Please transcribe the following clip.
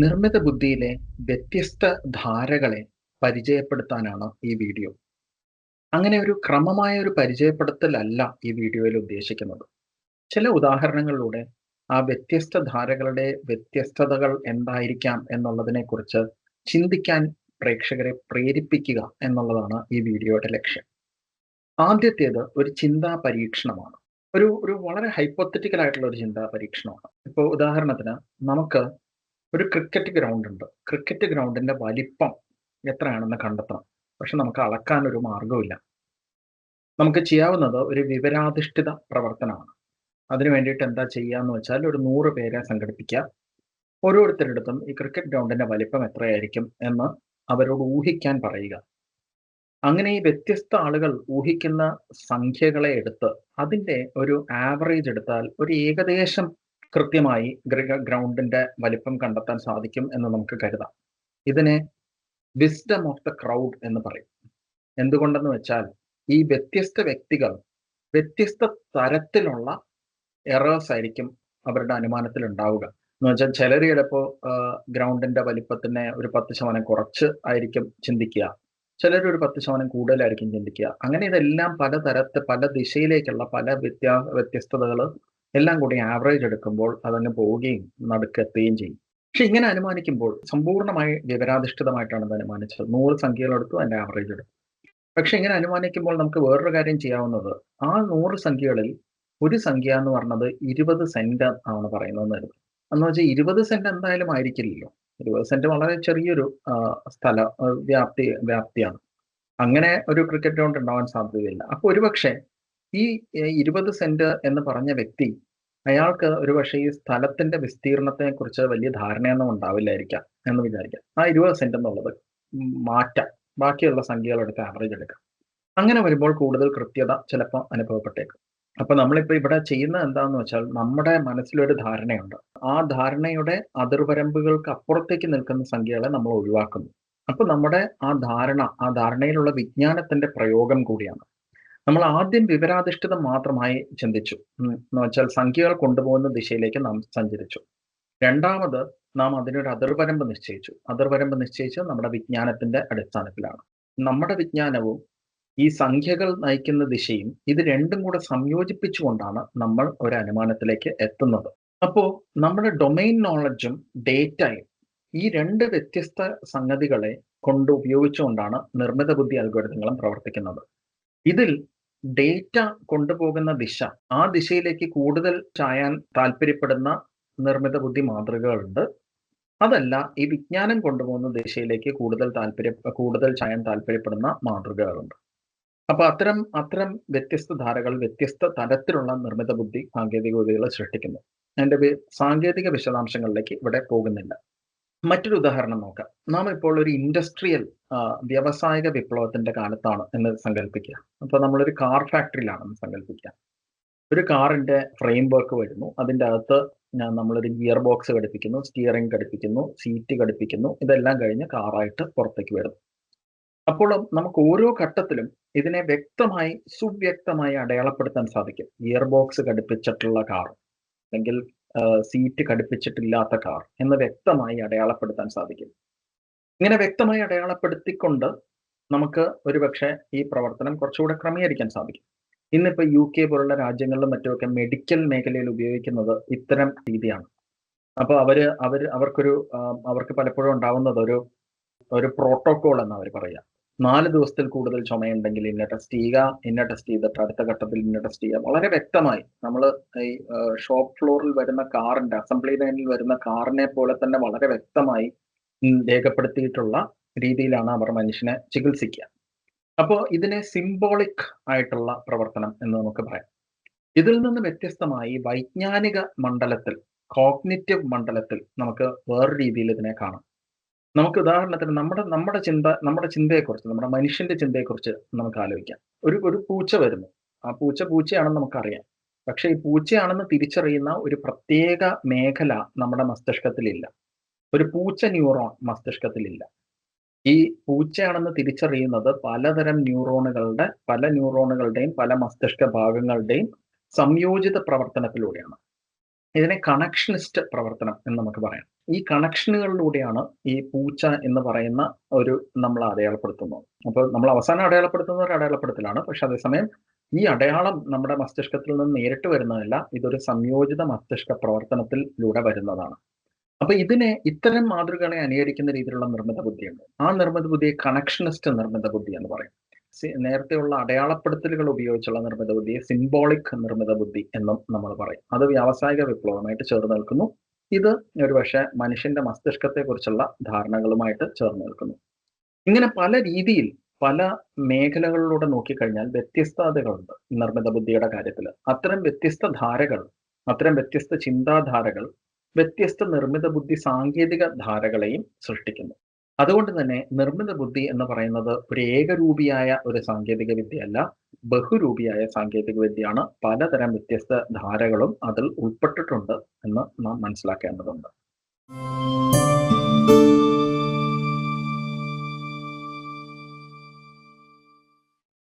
നിർമ്മിത ബുദ്ധിയിലെ വ്യത്യസ്ത ധാരകളെ പരിചയപ്പെടുത്താനാണ് ഈ വീഡിയോ. അങ്ങനെ ഒരു ക്രമമായ ഒരു പരിചയപ്പെടുത്തലല്ല ഈ വീഡിയോയിൽ ഉദ്ദേശിക്കുന്നത്. ചില ഉദാഹരണങ്ങളിലൂടെ ആ വ്യത്യസ്ത ധാരകളുടെ വ്യത്യസ്തതകൾ എന്തായിരിക്കാം എന്നുള്ളതിനെക്കുറിച്ച് ചിന്തിക്കാൻ പ്രേക്ഷകരെ പ്രേരിപ്പിക്കുക എന്നുള്ളതാണ് ഈ വീഡിയോയുടെ ലക്ഷ്യം. ആദ്യത്തേത് ഒരു ചിന്താ പരീക്ഷണമാണ്. ഒരു ഒരു വളരെ ഹൈപ്പോത്തറ്റിക്കൽ ആയിട്ടുള്ള ഒരു ചിന്താ പരീക്ഷണമാണ്. ഇപ്പോൾ ഉദാഹരണത്തിന് നമുക്ക് ഒരു ക്രിക്കറ്റ് ഗ്രൗണ്ട് ഉണ്ട്. ക്രിക്കറ്റ് ഗ്രൗണ്ടിന്റെ വലിപ്പം എത്രയാണെന്ന് കണ്ടെത്തണം. പക്ഷെ നമുക്ക് അളക്കാൻ ഒരു മാർഗമില്ല നമുക്ക് ചെയ്യാവുന്നത് ഒരു വിവരാധിഷ്ഠിത പ്രവർത്തനമാണ്. അതിനു വേണ്ടിയിട്ട് എന്താ ചെയ്യാന്ന് വെച്ചാൽ ഒരു നൂറ് പേരെ സംഘടിപ്പിക്കുക. ഓരോരുത്തരെടുത്തും ഈ ക്രിക്കറ്റ് ഗ്രൗണ്ടിന്റെ വലിപ്പം എത്രയായിരിക്കും എന്ന് അവരോട് ഊഹിക്കാൻ പറയുക. അങ്ങനെ ഈ വ്യത്യസ്ത ആളുകൾ ഊഹിക്കുന്ന സംഖ്യകളെ എടുത്ത് അതിന്റെ ഒരു ആവറേജ് എടുത്താൽ ഒരു ഏകദേശം കൃത്യമായി ഗ്രൗണ്ടിന്റെ വലിപ്പം കണ്ടെത്താൻ സാധിക്കും എന്ന് നമുക്ക് കരുതാം. ഇതിനെ വിസ്ഡം ഓഫ് ദ ക്രൗഡ് എന്ന് പറയും. എന്തുകൊണ്ടെന്ന് വെച്ചാൽ ഈ വ്യത്യസ്ത വ്യക്തികൾ വ്യത്യസ്ത തരത്തിലുള്ള എറേഴ്സ് ആയിരിക്കും അവരുടെ അനുമാനത്തിൽ ഉണ്ടാവുക. എന്ന് വെച്ചാൽ ചിലർ ചിലപ്പോൾ ഗ്രൗണ്ടിന്റെ വലിപ്പത്തിനെ ഒരു 10% കുറച്ച് ആയിരിക്കും ചിന്തിക്കുക. ചിലർ ഒരു 10% കൂടുതലായിരിക്കും ചിന്തിക്കുക. അങ്ങനെ ഇതെല്ലാം പല തരത്തെ പല ദിശയിലേക്കുള്ള പല വ്യത്യാ വ്യത്യസ്തതകൾ എല്ലാം കൂടി ആവറേജ് എടുക്കുമ്പോൾ അതങ്ങ് പോവുകയും നടുക്കെത്തുകയും ചെയ്യും. പക്ഷെ ഇങ്ങനെ അനുമാനിക്കുമ്പോൾ സമ്പൂർണമായി വിവരാധിഷ്ഠിതമായിട്ടാണ് അത് അനുമാനിച്ചത്. നൂറ് സംഖ്യകളെടുത്തു അതിന്റെ ആവറേജ് എടുക്കും പക്ഷെ ഇങ്ങനെ അനുമാനിക്കുമ്പോൾ നമുക്ക് വേറൊരു കാര്യം ചെയ്യാവുന്നത് ആ നൂറ് സംഖ്യകളിൽ ഒരു സംഖ്യ എന്ന് പറഞ്ഞത് 20 സെന്റ് ആണ് പറയുന്നതെന്ന് കരുതും എന്ന് വെച്ചാൽ 20 സെന്റ് എന്തായാലും ആയിരിക്കില്ലല്ലോ. 20 സെന്റ് വളരെ ചെറിയൊരു സ്ഥല വ്യാപ്തി വ്യാപ്തിയാണ്. അങ്ങനെ ഒരു ക്രിക്കറ്റ് ഗ്രൗണ്ട് ഉണ്ടാവാൻ സാധ്യതയില്ല. അപ്പൊ ഒരുപക്ഷെ ഈ ഇരുപത് 20 സെന്റ് എന്ന് പറഞ്ഞ വ്യക്തി അയാൾക്ക് ഒരുപക്ഷെ ഈ സ്ഥലത്തിന്റെ വിസ്തീർണത്തെക്കുറിച്ച് വലിയ ധാരണയൊന്നും ഉണ്ടാവില്ലായിരിക്കാം എന്ന് വിചാരിക്കാം. ആ 20 സെന്റ് എന്നുള്ളത് മാറ്റാം. ബാക്കിയുള്ള സംഖ്യകളെടുത്ത് ആവറേജ് എടുക്കാം. അങ്ങനെ വരുമ്പോൾ കൂടുതൽ കൃത്യത ചിലപ്പോൾ അനുഭവപ്പെട്ടേക്കും. അപ്പൊ നമ്മളിപ്പോ ഇവിടെ ചെയ്യുന്നത് എന്താന്ന് വെച്ചാൽ നമ്മുടെ മനസ്സിലൊരു ധാരണയുണ്ട്. ആ ധാരണയുടെ അതിർവരമ്പുകൾക്ക് അപ്പുറത്തേക്ക് നിൽക്കുന്ന സംഖ്യകളെ നമ്മൾ ഒഴിവാക്കുന്നു. അപ്പൊ നമ്മുടെ ആ ധാരണ ആ ധാരണയിലുള്ള വിജ്ഞാനത്തിന്റെ പ്രയോഗം കൂടിയാണ്. നമ്മൾ ആദ്യം വിവരാധിഷ്ഠിതം മാത്രമായി ചിന്തിച്ചു. എന്ന് വെച്ചാൽ സംഖ്യകൾ കൊണ്ടുപോകുന്ന ദിശയിലേക്ക് നാം സഞ്ചരിച്ചു. രണ്ടാമത് നാം അതിനൊരു അതിർവരമ്പ് നിശ്ചയിച്ചു. അതിർവരമ്പ് നിശ്ചയിച്ചത് നമ്മുടെ വിജ്ഞാനത്തിന്റെ അടിസ്ഥാനത്തിലാണ്. നമ്മുടെ വിജ്ഞാനവും ഈ സംഖ്യകൾ നയിക്കുന്ന ദിശയും ഇത് രണ്ടും കൂടെ സംയോജിപ്പിച്ചുകൊണ്ടാണ് നമ്മൾ ഒരു അനുമാനത്തിലേക്ക് എത്തുന്നത്. അപ്പോൾ നമ്മുടെ ഡൊമൈൻ നോളജും ഡേറ്റയും ഈ രണ്ട് വ്യത്യസ്ത സംഗതികളെ കൊണ്ട് ഉപയോഗിച്ചുകൊണ്ടാണ് നിർമ്മിത ബുദ്ധി അൽഗോരിതങ്ങളും പ്രവർത്തിക്കുന്നത്. ഇതിൽ ഡേറ്റ കൊണ്ടുപോകുന്ന ദിശ ആ ദിശയിലേക്ക് കൂടുതൽ ചായാൻ താല്പര്യപ്പെടുന്ന നിർമ്മിത ബുദ്ധി മാതൃകകളുണ്ട്. അതല്ല ഈ വിജ്ഞാനം കൊണ്ടുപോകുന്ന ദിശയിലേക്ക് കൂടുതൽ താല്പര്യ കൂടുതൽ ചായാൻ താല്പര്യപ്പെടുന്ന മാതൃകകളുണ്ട്. അപ്പൊ അത്തരം അത്തരം വ്യത്യസ്ത ധാരകൾ വ്യത്യസ്ത തരത്തിലുള്ള നിർമ്മിത ബുദ്ധി സാങ്കേതിക വിദ്യകൾ സൃഷ്ടിക്കുന്നു. വി സാങ്കേതിക വിശദാംശങ്ങളിലേക്ക് ഇവിടെ പോകുന്നില്ല. മറ്റൊരു ഉദാഹരണം നോക്കാം. നാം ഇപ്പോൾ ഒരു ഇൻഡസ്ട്രിയൽ വ്യവസായിക വിപ്ലവത്തിന്റെ കാലത്താണ് എന്ന് സങ്കല്പിക്കുക അപ്പൊ നമ്മളൊരു കാർ ഫാക്ടറിയിലാണെന്ന് സങ്കല്പിക്കുക ഒരു കാറിന്റെ ഫ്രെയിം വർക്ക് വരുന്നു. അതിന്റെ അകത്ത് നമ്മളൊരു ഗിയർ ബോക്സ് ഘടിപ്പിക്കുന്നു, സ്റ്റിയറിംഗ് ഘടിപ്പിക്കുന്നു, സീറ്റ് ഘടിപ്പിക്കുന്നു. ഇതെല്ലാം കഴിഞ്ഞ് കാറായിട്ട് പുറത്തേക്ക് വരുന്നു. അപ്പോൾ നമുക്ക് ഓരോ ഘട്ടത്തിലും ഇതിനെ വ്യക്തമായി സുവ്യക്തമായി അടയാളപ്പെടുത്താൻ സാധിക്കും. ഗിയർ ബോക്സ് ഘടിപ്പിച്ചിട്ടുള്ള കാർ അല്ലെങ്കിൽ സീറ്റ് ഘടിപ്പിച്ചിട്ടില്ലാത്ത കാർ എന്ന് വ്യക്തമായി അടയാളപ്പെടുത്താൻ സാധിക്കും. ഇങ്ങനെ വ്യക്തമായി അടയാളപ്പെടുത്തിക്കൊണ്ട് നമുക്ക് ഒരുപക്ഷെ ഈ പ്രവർത്തനം കുറച്ചുകൂടെ ക്രമീകരിക്കാൻ സാധിക്കും. ഇന്നിപ്പോൾ യു കെ പോലുള്ള രാജ്യങ്ങളിലും മറ്റുമൊക്കെ മെഡിക്കൽ മേഖലയിൽ ഉപയോഗിക്കുന്നത് ഇത്തരം രീതിയാണ്. അപ്പോൾ അവർ അവർ അവർക്കൊരു അവർക്ക് പലപ്പോഴും ഉണ്ടാവുന്നത് ഒരു ഒരു പ്രോട്ടോകോൾ എന്ന് അവർ പറയാ. 4 ദിവസത്തിൽ കൂടുതൽ ചുമയുണ്ടെങ്കിൽ ഇന്ന ടെസ്റ്റ് ചെയ്യുക, ഇന്ന ടെസ്റ്റ് ചെയ്തിട്ട് അടുത്ത ഘട്ടത്തിൽ ഇന്ന ടെസ്റ്റ് ചെയ്യുക. വളരെ വ്യക്തമായി നമ്മൾ ഈ ഷോപ്പ് ഫ്ലോറിൽ വരുന്ന കാറിന്റെ അസംബ്ലി ലൈനിൽ വരുന്ന കാറിനെ പോലെ തന്നെ വളരെ വ്യക്തമായി രേഖപ്പെടുത്തിയിട്ടുള്ള രീതിയിലാണ് അവർ മനുഷ്യനെ ചികിത്സിക്കുക. അപ്പോൾ ഇതിനെ സിംബോളിക് ആയിട്ടുള്ള പ്രവർത്തനം എന്ന് നമുക്ക് പറയാം. ഇതിൽ നിന്ന് വ്യത്യസ്തമായി വൈജ്ഞാനിക മണ്ഡലത്തിൽ കോഗ്നിറ്റീവ് മണ്ഡലത്തിൽ നമുക്ക് വേറെ രീതിയിൽ ഇതിനെ കാണാം. നമുക്ക് ഉദാഹരണത്തിന് നമ്മുടെ നമ്മുടെ ചിന്ത നമ്മുടെ ചിന്തയെക്കുറിച്ച് നമ്മുടെ മനുഷ്യന്റെ ചിന്തയെക്കുറിച്ച് നമുക്ക് ആലോചിക്കാം. ഒരു ഒരു പൂച്ച വരുന്നു. ആ പൂച്ച പൂച്ചയാണെന്ന് നമുക്കറിയാം. പക്ഷെ ഈ പൂച്ചയാണെന്ന് തിരിച്ചറിയുന്ന ഒരു പ്രത്യേക മേഖല നമ്മുടെ മസ്തിഷ്കത്തിലില്ല. ഒരു പൂച്ച ന്യൂറോൺ മസ്തിഷ്കത്തിലില്ല. ഈ പൂച്ചയാണെന്ന് തിരിച്ചറിയുന്നത് പലതരം ന്യൂറോണുകളുടെ പല ന്യൂറോണുകളുടെയും പല മസ്തിഷ്ക ഭാഗങ്ങളുടെയും സംയോജിത പ്രവർത്തനത്തിലൂടെയാണ്. ഇതിനെ കണക്ഷനിസ്റ്റ് പ്രവർത്തനം എന്ന് നമുക്ക് പറയാം. ഈ കണക്ഷനുകളിലൂടെയാണ് ഈ പൂച്ച എന്ന് പറയുന്ന ഒരു നമ്മൾ അടയാളപ്പെടുത്തുന്നത്. അപ്പോൾ നമ്മൾ അവസാനം അടയാളപ്പെടുത്തുന്ന ഒരു അടയാളപ്പെടുത്തലാണ്. പക്ഷെ അതേസമയം ഈ അടയാളം നമ്മുടെ മസ്തിഷ്കത്തിൽ നിന്ന് നേരിട്ട് വരുന്നതല്ല ഇതൊരു സംയോജിത മസ്തിഷ്ക പ്രവർത്തനത്തിലൂടെ വരുന്നതാണ്. അപ്പൊ ഇതിനെ ഇത്തരം മാതൃകകളെ അനുകരിക്കുന്ന രീതിയിലുള്ള നിർമ്മിത ബുദ്ധിയുണ്ട്. ആ നിർമ്മിത ബുദ്ധിയെ കണക്ഷനിസ്റ്റ് നിർമ്മിത ബുദ്ധി എന്ന് പറയും. നേരത്തെയുള്ള അടയാളപ്പെടുത്തലുകൾ ഉപയോഗിച്ചുള്ള നിർമ്മിത ബുദ്ധിയെ സിംബോളിക് നിർമ്മിത ബുദ്ധി എന്നും നമ്മൾ പറയും. അത് വ്യാവസായിക വിപ്ലവമായിട്ട് ചേർന്ന് നിൽക്കുന്നു. ഇത് ഒരുപക്ഷെ മനുഷ്യന്റെ മസ്തിഷ്കത്തെ കുറിച്ചുള്ള ധാരണകളുമായിട്ട് ചേർന്ന് നിൽക്കുന്നു. ഇങ്ങനെ പല രീതിയിൽ പല മേഖലകളിലൂടെ നോക്കിക്കഴിഞ്ഞാൽ വ്യത്യസ്തതകളുണ്ട് നിർമ്മിത ബുദ്ധിയുടെ കാര്യത്തിൽ അത്തരം വ്യത്യസ്ത ധാരകൾ അത്തരം വ്യത്യസ്ത ചിന്താധാരകൾ വ്യത്യസ്ത നിർമ്മിത ബുദ്ധി സാങ്കേതിക ധാരകളെയും സൃഷ്ടിക്കുന്നു. അതുകൊണ്ട് തന്നെ നിർമ്മിത ബുദ്ധി എന്ന് പറയുന്നത് ഒരു ഏകരൂപിയായ ഒരു സാങ്കേതിക വിദ്യയല്ല ബഹുരൂപിയായ സാങ്കേതിക വിദ്യയാണ്. പലതരം വ്യത്യസ്ത ധാരകളും അതിൽ ഉൾപ്പെട്ടിട്ടുണ്ട് എന്ന് നാം മനസ്സിലാക്കേണ്ടതുണ്ട്.